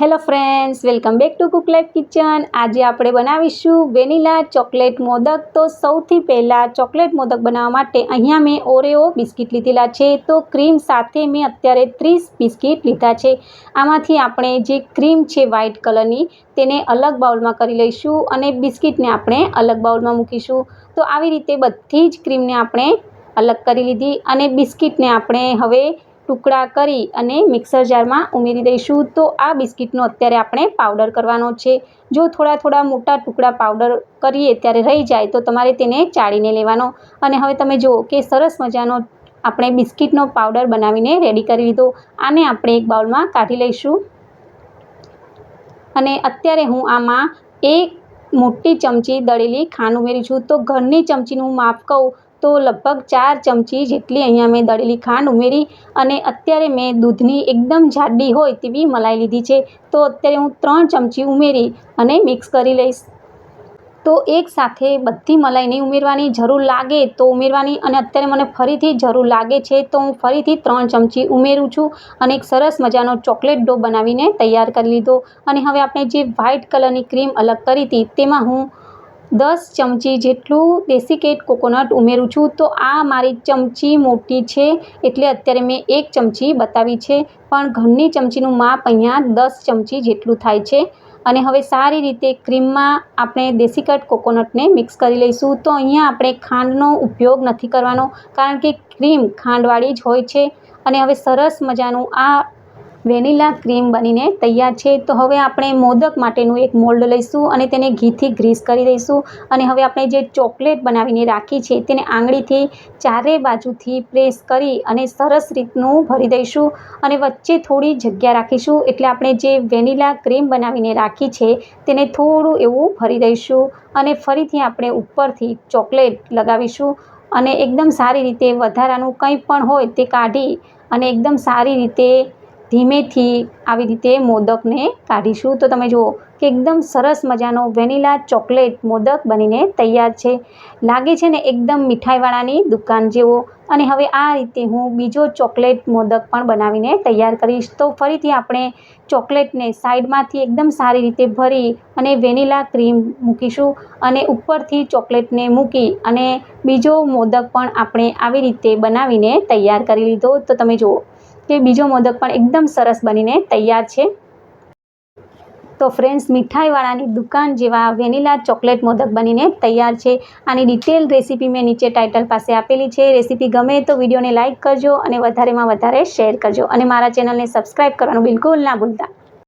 Hello friends welcome back to Cook Life Kitchen આજે આપણે બનાવીશું વેનીલા ચોકલેટ મોદક. તો સૌથી પહેલાં ચોકલેટ મોદક બનાવવા માટે અહીંયા મેં ઓરેઓ બિસ્કિટ લીધેલા છે. તો ક્રીમ સાથે મેં અત્યારે ત્રીસ બિસ્કિટ લીધા છે. આમાંથી આપણે જે ક્રીમ છે વ્હાઇટ કલરની, તેને અલગ બાઉલમાં કરી લઈશું અને બિસ્કિટને આપણે અલગ બાઉલમાં મૂકીશું. તો આવી રીતે બધી જ ક્રીમને આપણે અલગ કરી લીધી અને બિસ્કિટને આપણે હવે ટુકડા કરી અને મિક્સર જારમાં ઉમેરી દઈશું. તો આ બિસ્કિટનો અત્યારે આપણે પાવડર કરવાનો છે. જો થોડા થોડા મોટા ટુકડા પાવડર કરીએ ત્યારે રહી જાય, તો તમારે તેને ચાળીને લેવાનો. અને હવે તમે જુઓ કે સરસ મજાનો આપણે બિસ્કિટનો પાવડર બનાવીને રેડી કરી લીધો. આને આપણે એક બાઉલમાં કાઢી લઈશું. અને અત્યારે હું આમાં એક મોટી ચમચી દળેલી ખાંડ ઉમેરી છું. તો ઘરની ચમચીનું માપ કહું તો લગભગ ચાર ચમચી જેટલી અહીંયા મેં દળેલી ખાંડ ઉમેરી અને અત્યારે મેં દૂધની એકદમ જાડી હોય તેવી મલાઈ લીધી છે. તો અત્યારે હું ત્રણ ચમચી ઉમેરી અને મિક્સ કરી લઈશ. તો એક સાથે બધી મલાઈ નહીં ઉમેરવાની જરૂર લાગે તો ઉમેરવાની અને અત્યારે મને ફરીથી જરૂર લાગે છે તો હું ફરીથી ત્રણ ચમચી ઉમેરું છું અને એક સરસ મજાનો ચોકલેટ ડો બનાવીને તૈયાર કરી લીધો. અને હવે આપણે જે વ્હાઇટ કલરની ક્રીમ અલગ કરી હતી તેમાં હું દસ ચમચી જેટલું દેશી કેટ કોકોનટ ઉમેરું છું. તો આ મારી ચમચી મોટી છે, એટલે અત્યારે મેં એક ચમચી બતાવી છે. પણ ઘરની ચમચીનું માપ અહીંયા દસ ચમચી જેટલું થાય છે. અને હવે સારી રીતે ક્રીમમાં આપણે દેશી કટ કોકોનટને મિક્સ કરી લઈશું. તો અહીંયા આપણે ખાંડનો ઉપયોગ નથી કરવાનો, કારણ કે ક્રીમ ખાંડવાળી જ હોય છે. અને હવે સરસ મજાનું આ વેનીલા ક્રીમ બનીને તૈયાર છે. તો હવે આપણે મોદક માટેનું એક મોલ્ડ લઈશું અને તેને ઘીથી ગ્રીસ કરી દઈશું. અને હવે આપણે જે ચોકલેટ બનાવીને રાખી છે તેને આંગળીથી ચારે બાજુથી પ્રેસ કરી અને સરસ રીતનું ભરી દઈશું. અને વચ્ચે થોડી જગ્યા રાખીશું. એટલે આપણે જે વેનીલા ક્રીમ બનાવીને રાખી છે તેને થોડું એવું ભરી દઈશું. અને ફરીથી આપણે ઉપરથી ચોકલેટ લગાવીશું. અને એકદમ સારી રીતે વધારાનું કંઈ પણ હોય તે કાઢી અને એકદમ સારી રીતે ધીમેથી આવી રીતે મોદકને કાઢીશું. તો તમે જુઓ કે એકદમ સરસ મજાનો વેનીલા ચોકલેટ મોદક બનીને તૈયાર છે. લાગે છે ને એકદમ મીઠાઈવાળાની દુકાન જેવો. અને હવે આ રીતે હું બીજો ચોકલેટ મોદક પણ બનાવીને તૈયાર કરીશ. તો ફરીથી આપણે ચોકલેટને સાઈડમાંથી એકદમ સારી રીતે ભરી અને વેનીલા ક્રીમ મૂકીશું અને ઉપરથી ચોકલેટને મૂકી અને બીજો મોદક પણ આપણે આવી રીતે બનાવીને તૈયાર કરી લીધો. તો તમે જુઓ કે બીજો મોદક પણ એકદમ સરસ બનીને તૈયાર છે. તો ફ્રેન્ડ્સ મીઠાઈવાળાની દુકાન જેવા વેનીલા ચોકલેટ મોદક બનીને તૈયાર છે. આની ડિટેલ રેસીપી મેં નીચે ટાઇટલ પાસે આપેલી છે. રેસીપી ગમે તો વિડીયોને લાઇક કરજો અને વધારેમાં વધારે શેર કરજો. અને મારા ચેનલને સબસ્ક્રાઈબ કરવાનું બિલકુલ ના ભૂલતા.